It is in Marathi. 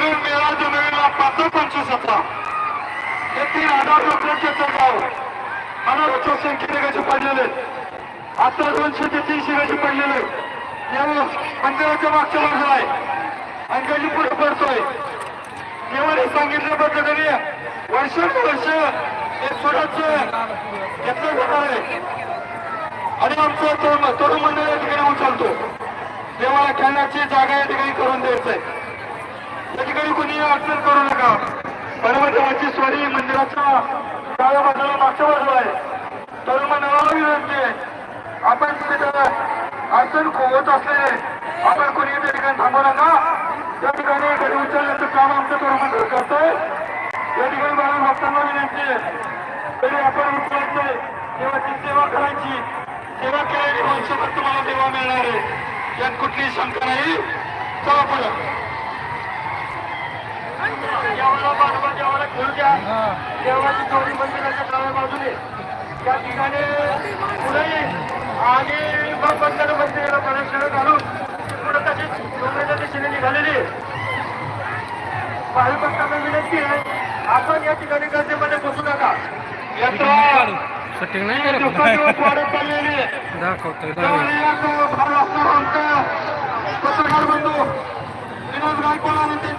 म्हणून मेळा जमिनीला पाच पंचवीसाचा हे तीन हजार लोकांचे गाव हजारोच्या संख्येने गजी पडलेले आता दोनशे ते तीनशे गजी पडलेले यावर मंदिराच्या मागच्या बाजूला आहे. आणि गजी पुढे पडतोय. देवाने सांगितल्या पद्धतीने वर्षानुवर्ष हे स्वराज्य घेतलं जाणार आहे. आणि आमचं तरुण तरुण मंडळ या ठिकाणी उचलतो. देवाला खेळण्याची जागा या ठिकाणी करून द्यायचंय. या ठिकाणी कुणी अडचण करू नका. परमदेवाची स्वारी मंदिराच्या डाव्या बाजूला मागच्या बाजूला आहे. तर मग नवा विनंती आहे. आपण तिथं अडचण खोवत असलेले आपण कुणी त्या ठिकाणी थांबू नका. त्या ठिकाणी घरी उचलण्याचं काम आमचं तरुण मंडळ करतोय. या ठिकाणी मला भक्तांना विनंती आहे. तरी आपण उचलायचंय देवाची सेवा करायची सेवा केल्याने भविष्यात तुम्हाला देवा मिळणार आहे. यात कुठलीही शंका नाही. चला पुढे देवाला देवाची जोडी मंदिराच्या डाव्या बाजूने या ठिकाणी पुढे आणि मग बंदर मंदिराला प्रदक्षिणा घालून पुढे तशीच डोंगराच्या दिशेने निघालेली भाविभक्तांना विनंती आहे. आपण या ठिकाणी गर्दीमध्ये बसू नका. नाही करत. दाखवतोय पत्रकार बंधू विनोद गायकवाड आणि त्यांचे